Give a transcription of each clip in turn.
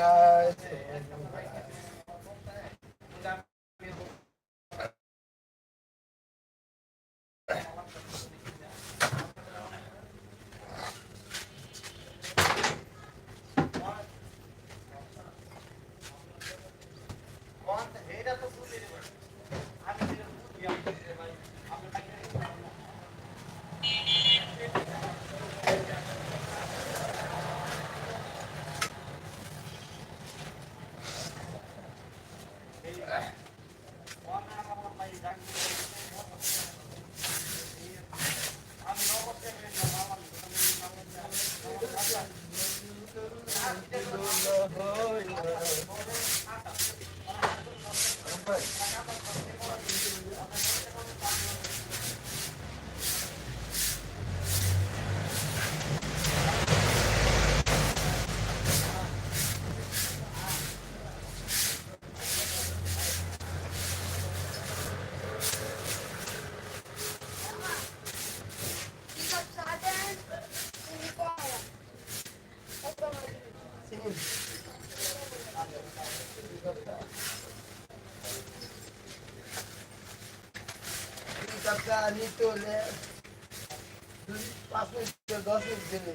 much. টাকা নিতে হলে পাঁচ মিনিট দশ মিনিট দিলে।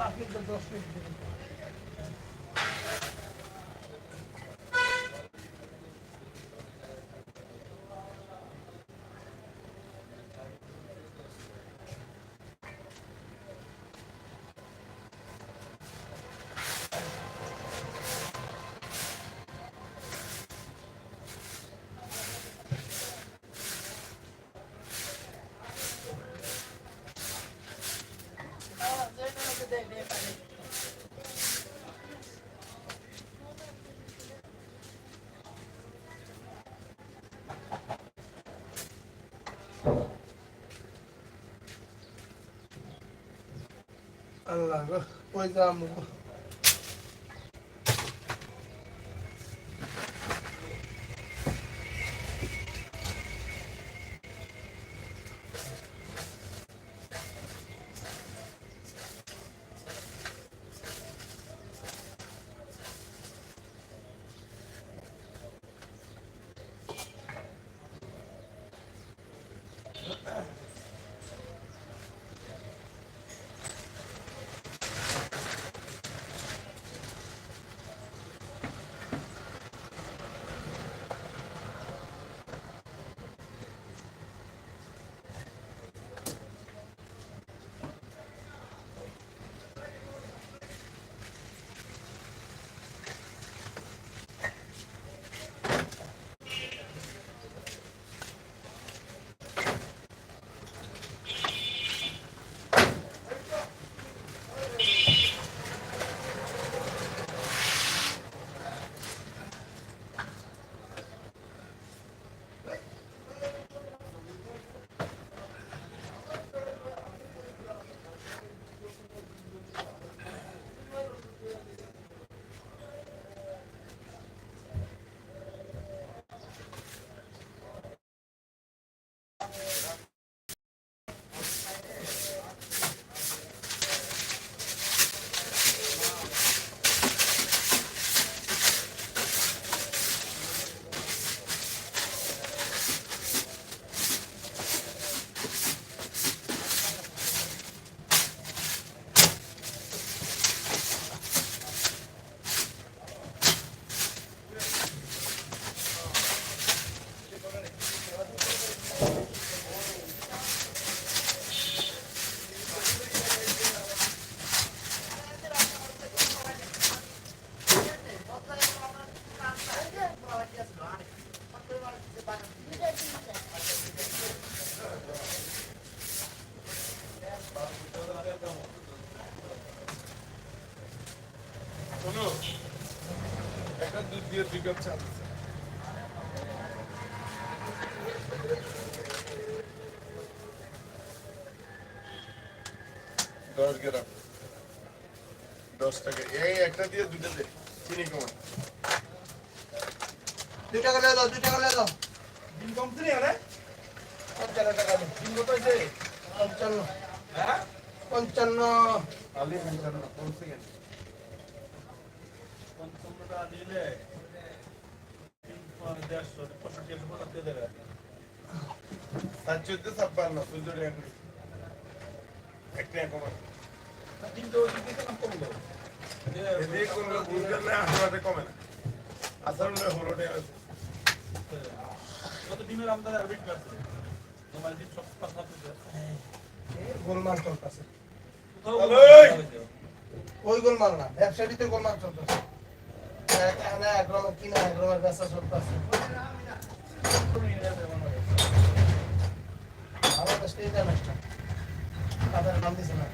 পাঁচ মিনিট দশ মিনিট দিলে। আল্লাহ গো দিয়ে দুই কাপ চা দিতে। দশ গ্রাম দশ টাকা এই একটা দিয়ে দুইটা দে। চিনি কমান। দুই টাকা লিয়ে দাও দুই টাকা লিয়ে দাও দিন কমছে নি আরে পঞ্চান্ন টাকা দিন দিন কত হয়েছে? পঞ্চান্ন। হ্যাঁ? পঞ্চান্ন। আলি পঞ্চান্ন কমছে কত ডিমের আমদানি আর বেশি তোমার ডিম সব এই গোলমাল চলতেছে ওই গোলমাল না ব্যবসায়ীতে গোলমাল চলতেছে। আমাদের স্টেজ অনুষ্ঠান তাদের নাম দিছে না।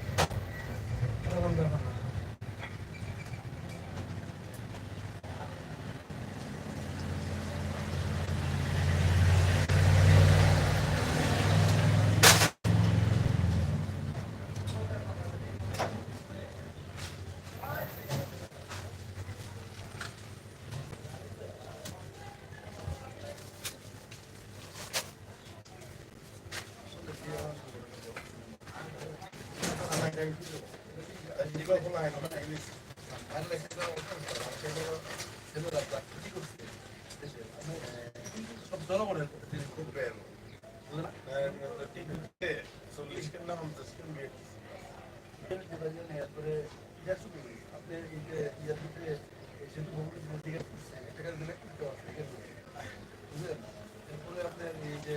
সব জনগণের চল্লিশ কেন না পঞ্চাশ কেন বিয়ে আপনি এই যে ইয়ার ভিতরে সেতু ভবনের দিকে টাকা দিলে করতে পারছেন এরপরে আপনার এই যে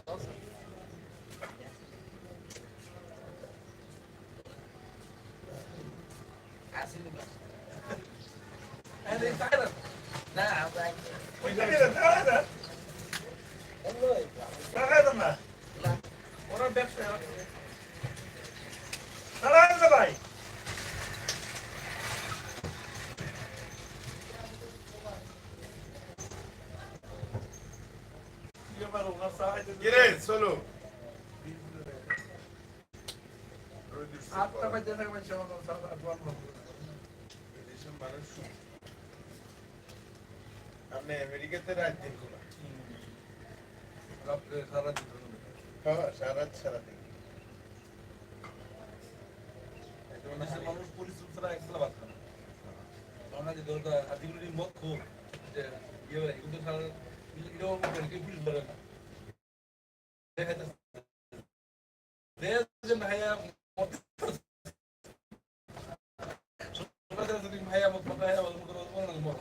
যে এরপরে আপনার মেট্রো রেলের এই যে স্টেশনটা কত টাকা বলছিল এগুলি ঠিক ওরা ব্যবসা ভাই কিরে চলো আটটা বাজে থাকবে সেমন সাত আট এদেশের মানুষ আপনি আমেরিকাতে রাত দিন খোলা রাত্রে সারা হ্যাঁ সারা সারা দিন দেশের মানুষ ছাড়া একবেলা বাদ না। যে দরকার আদিগুলো মত খুব, যে ইয়ে এগুলো সারা পুলিশ ধরে না দেখাইতেছে। দেশ যে ভাইয়া মদ সরকার যদি ভাইয়া মদ খায়, ভাইয়া মদ খায়, বলে না, মদ।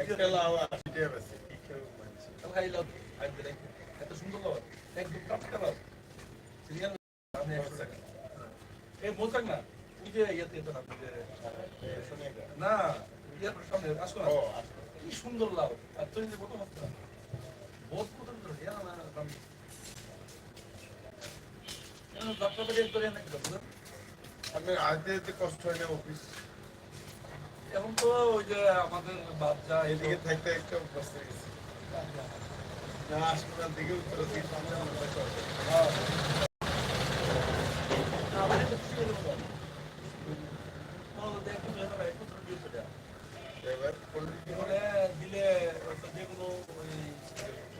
একটা লাওয়া পিঠে বেছে কি কেউ মানছে তাহলে খাই লাভ, আজ দেখে। এত সুন্দর লাভ, একদম টাটকা লাভ। সিরিয়াল আমি একশো টাকা। এই মোচাক না ওই যে ইয়েতে যেতে না, না ইয়ার সামনে আসো না। কি সুন্দর লাভ। আর তুই যে কত মাত্রা বহুত কত সুন্দর না আপনার আজকে যেতে কষ্ট হয় না অফিস এখন তো ওই যে আমাদের বাচ্চা এদিকে থাকতে একটা অভ্যস্ত হয়ে গেছে। না হাসপাতাল থেকে উত্তর দিকে সামনে আমরা চলবে এবার পলিটিক্যাল মানে দিলে হয়তো যে কোনো ওই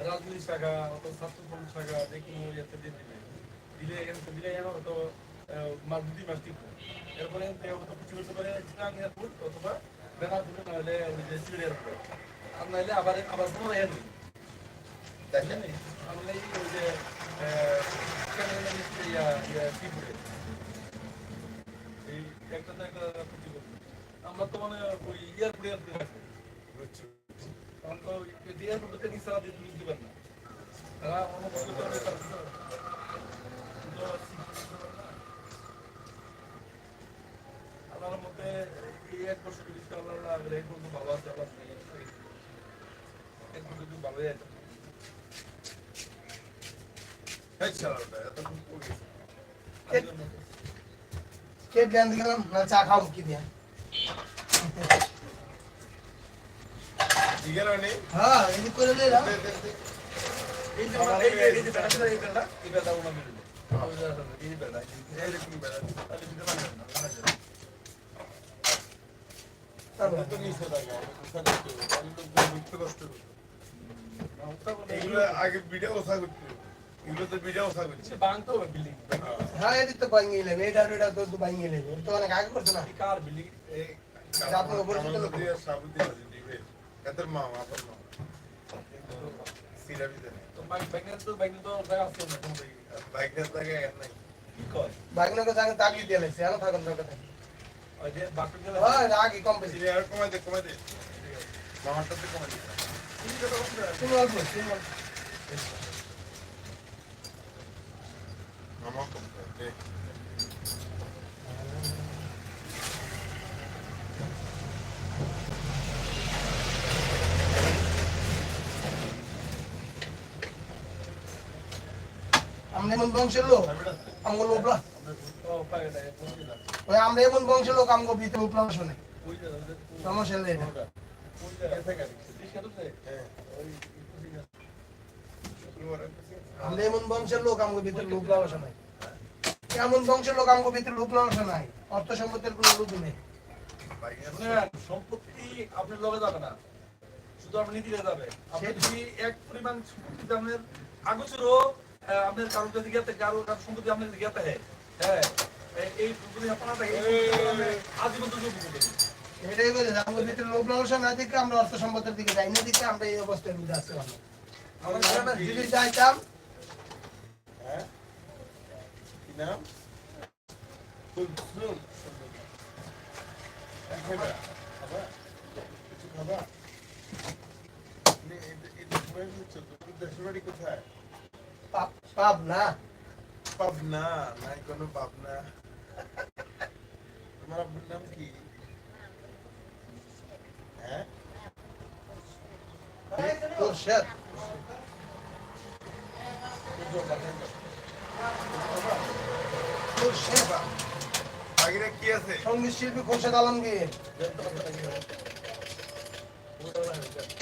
রাজনীতি শাখা অথবা ছাত্র শাখা যে কোনো ইয়েতে দিয়ে দিলে দিলে এখানে দিলে এখানে হয়তো মাস দুই মাস টিকবে। এরপরে হয়তো কিছু করতে পারে চিটাং অথবা বেনাপুর নাহলে ওই যে সিলেট আর নাহলে আবার আবার কোনো এয়ারপোর্ট দেখেন আমরা এই ওই যে ইয়া ইয়া ত্রিপুরে এই একটা তো একটা আমরা তো মানে ওই এয়ারপোর্ট এয়ারপোর্ট আমার মতে এই এক বছর। কে জ্ঞান দিলাম না চা খাও কি দিয়া ঠিক আছে নি হ্যাঁ এদিক করে দিলাম এই যে আমার- এই যে এই যে বেড়া ছিল, এই বেড়া, এই বেড়া ওনা মিলে দেয়। এই বেড়া, এরকম বেড়া তাহলে দিতে আগে ভিডিও ওসা করতে হবে। এগুলো তো ভিডিও ওসা করছে। সে ভাঙতে হবে হ্যাঁ। এদিক তো এটা এটা তো অনেক আগে করছে না? কার জাতীয়। আছে। দিবে এদের মা আপনার মা। সিরাবিতে তো বাইক- বাইকের তো- বাইকের তো জায়গা আছে না, কোনো জায়গায়। বাইকের জায়গায় আর নাই কি কয়? ভাগনাকে জাগে তাকিয়ে দিয়ে লাগছে এখন থাকুন দরকার নেই। ওই যে বাপের গেলে- হ্যাঁ আগে কম বেশি সিরিয়াল কমাই দে কমাই দে মামারটাতে কমাই দে তুমি কত কম দেয়? তুমি অল্প তুমি অল্প মামা কম দে আমরা এমন বংশের লোক আমগো যায়। ওই আমরা এমন বংশের লোক আমগো শুনে। সমস্যা নেই আমরা এমন বংশের লোক আমগো ভিতরে লোক লালসা এমন বংশের লোক আমগো ভিতরে অর্থ সম্পত্তির কোনো লোক নেই। সম্পত্তি আপনার লগে যাবে না। শুধু আপনি নীতিতে যাবে। আপনি এক পরিমাণ আপনার আগোচরও কারোর কাছে গিয়ে থাকে, কারোর কারোর সম্পত্তি আপনার কাছে গিয়ে হ্যাঁ এই- আপনার আজীবন তো এটাই বলে যে ভিতরে লোক লালসা না দেখে আমরা অর্থ সম্পত্তির দিকে যাই না দেখে আমরা এই অবস্থায় বুঝে আসতে পারব আমরা গ্রামে যদি হ্যাঁ কি নাম কুলসুম খাবা খাবা কিছু খাবা নে- এটা- এটা কোথায় হচ্ছে? তোর দেশের বাড়ি কোথায় পাপ পাপ না পাবনা নাই কোনো পাবনা। তোমার আব্বুর নাম কি? হ্যাঁ? তোর কি আছে? সংগীত শিল্পী খোরশেদ আলমগীর।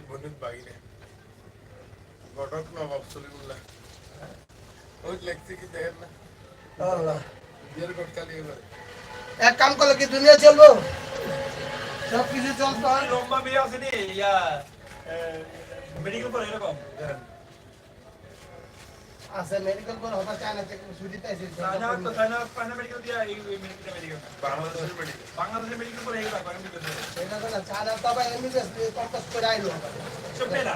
বনের বাইরে। ঘটক নবাব সলিমুল্লাহ ওই লেখছে কি দেখেন না? আল্লাহ। বিয়ের গটকালি এবারে এক কাম করলে কি দুনিয়া চলবো? সব কিছু চলতে। হয় লম্বা বিয়ে আসেনি ইয়া, আহ, medical এরকম। আছে মেডিকেল করে হঠাৎ চায়না থেকে ছুটি পাইছে চায়না তো চায়না, চায়না medical দিয়া এই- এই medical না। বাংলাদেশের মেডিকেল বাংলাদেশের পড়ে এইগুলা, বাংলা medical পড়ে। সেটা তো না চায়না তো আবার এমবিবিএস কম্পাস করে আইলো সব মেয়ে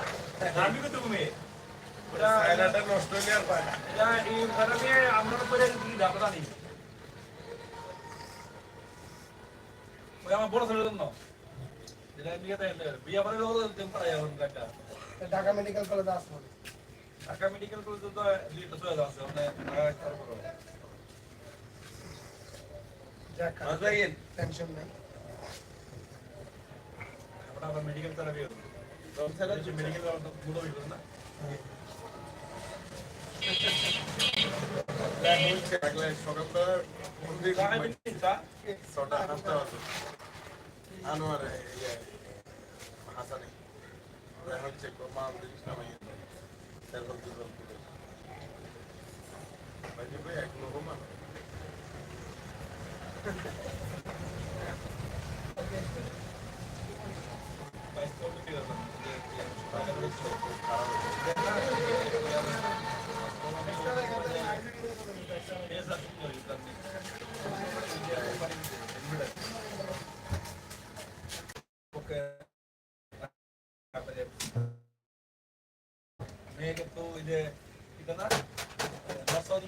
আমি কিন্তু মেয়ে। ওটা- চায়নাটা নষ্ট হলে আর পায় না এটা এই ঘরে আমরা তো কি দাঁড়া জানি। ওই আমার বড় ছেলের জন্য। যেটা বিয়েতে বিয়ে করে লোক দেন পাড়ায় এখন ঢাকা মেডিকেল কলেজ আসব ঢাকা মেডিকেল কলেজে তো দুইটা চলে যাচ্ছে মানে ঢাকা টেনশন নাই। আবার মেডিকেল তারা বিয়ে করবে রমসারা মেডিকেল তো না? দেখ হচ্ছে সকালবেলা ফোন দিয়ে চা খাইবেন কি? চা? ছটা সাতটা বাজে। আনোয়ার হাসানি। হচ্ছে মা দিস না ভাই তারপর দুজন ভাই ভাই এক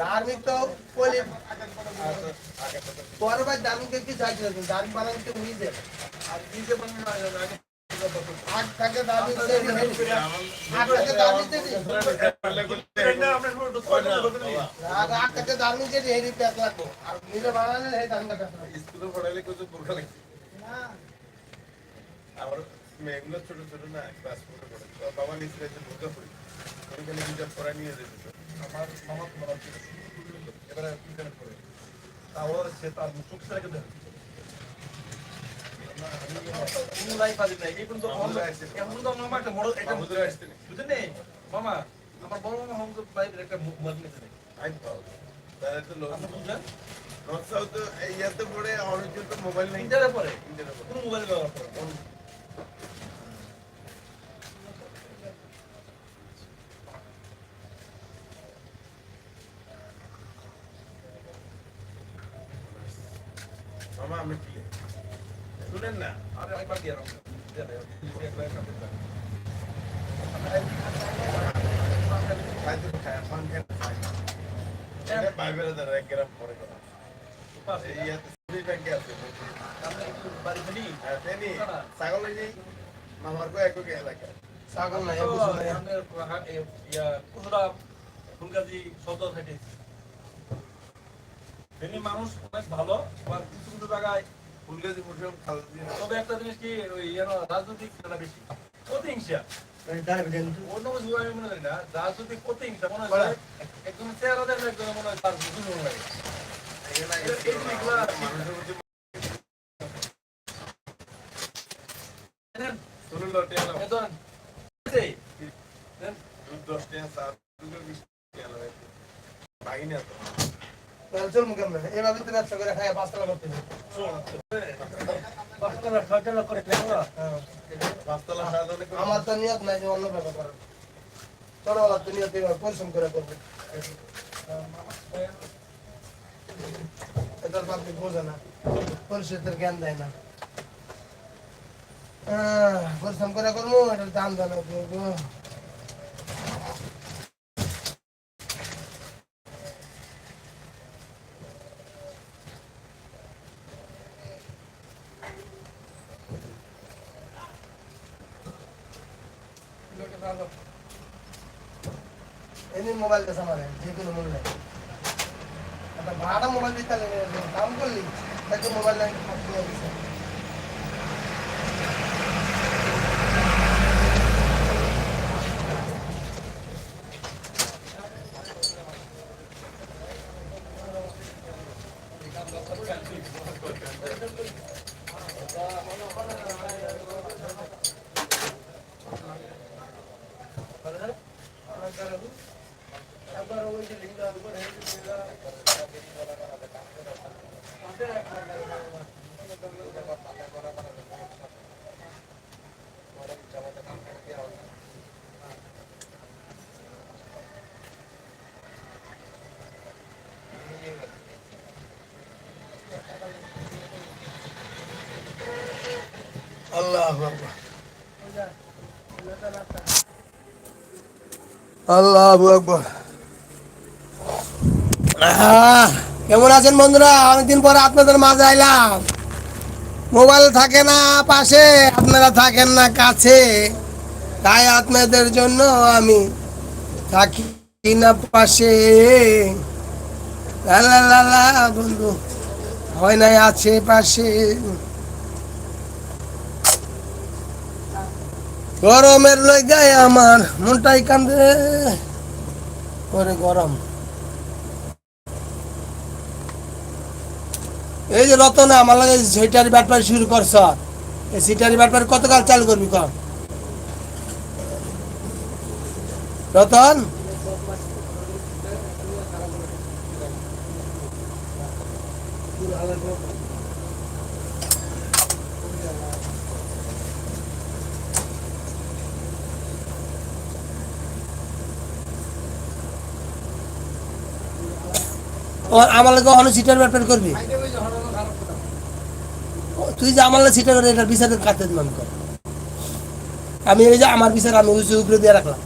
ধার্মিক তো পলি পরে ভাই ধার্মিক কি চাইছিল ধার্মিক বানালে তো উনি যে আর নিজে বানানো না আগে আগ থাকে ধার্মিক যে আগ থাকে ধার্মিক যে আমরা শুধু দোকানে বলতে নেই আগ আগ থাকে ধার্মিক যে হেরি প্যাক লাগবো আর নিজে বানালে সেই ধার্মিক প্যাক লাগবে স্কুলে পড়াইলে কিছু বোরখা লাগছে আমার মেয়েগুলো ছোট ছোট না ক্লাস ফোরে পড়ে তো বাবা আমার তোমার আছে এবারে কি করে তাও সে তার মুখ তো মামা আমার বড় মামা হোম বাইরের একটা মুখ নিতে তাহলে তো লোক বুঝলেন ইয়াতে পড়ে অনেক তো মোবাইল নেই পরে ইন্টারনেট কোনো মোবাইল ব্যবহার করে না। মামা আমি কি শুনেন না আরে একবার দিয়ে রাখো দিয়ে দাও একবার একবার একবার খাইতে খায় এখন কেন খায় এটা বাইবেলে দাঁড়া এক গ্রাম পরে করা পাশে এই ইয়াতে সুবি আমরা একটু বাড়ি ফেলি? আর তেনি ছাগল এই যে মামার কো একক ছাগল নাই না ফুলগাজি সদর থেকে এমনি মানুষ অনেক ভালো আবার কিছু কিছু জায়গায় ফুলগাজি মুসলিম তবে একটা জিনিস কি ওই ইয়ার রাজনৈতিক খেলা বেশি। প্রতিহিংসা ডাইরেক্ট অন্য কিছু আমি মনে করি না রাজনৈতিক প্রতিহিংসা মনে হয় একদম চেহারা দেখলে একদম মনে হয় তার লাগে এখানে এই- এই জিনিসগুলা মানুষের প্রতি নেন, শুনুন লটে এলাম এই ধরেন। এই, নেন। দুধ দশ টাকা চার দুটো বিশ টাকা লাগে ভাগি না তো চল আমরা তো ব্যবসা করে খায় পাঁচ টাকা করতে হবে। পাঁচতলা সাজানো করে আমার তো নিয়ত নাই যে অন্য ব্যাপার করার। চলো তো নিয়ত এবার পরিশ্রম করে করবে। এটার পাবলিক বোঝে না জ্ঞান দেয় না। পরিশ্রম করে করব এটার দাম দেয় না কেউ। এমনি মোবাইল দেশ আমার যে কোনো মূল্য একটা ভাড়া মোবাইল দিতে লাগে, দাম করলি তাকে মোবাইল লাগে কিনে দিছে একবার ওই যে লিঙ্গ একবার এই যে লিঙ্গ। কেমন আছেন বন্ধুরা? অনেকদিন পরে আপনাদের মাঝে আইলাম। মোবাইল থাকে না পাশে আপনারা থাকেন না কাছে। তাই আপনাদের জন্য আমি থাকি না পাশে। লা, বন্ধু হয় নাই আছে পাশে। গরমের লই গায়ে আমার, মনটাই কান্দে। করে গরম। এই যে রতনা, আমার লাগে সিটারি ব্যাপার শুরু করছ। এই সিটারি ব্যাপার কতকাল চালু করবি কর রতন? আমার লাগে অনেক সিটার ব্যাপার করবি? তুই যে আমার সিটার করে এটার বিচারের কাতে কর। আমি এই যে আমার বিচার আমি উপরে দিয়ে রাখলাম।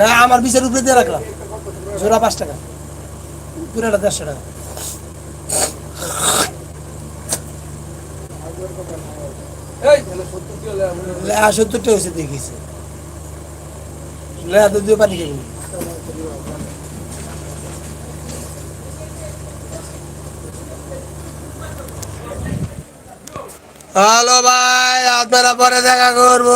না আমার বিচার উপরে দিয়ে রাখলাম। জোড়া পাঁচ টাকা। পুরাটা দেড়শো টাকা। সত্তরটা হয়েছে লেয়া তো দিয়ে পানি খাবি হ্যালো ভাই আপনারা পরে দেখা করব।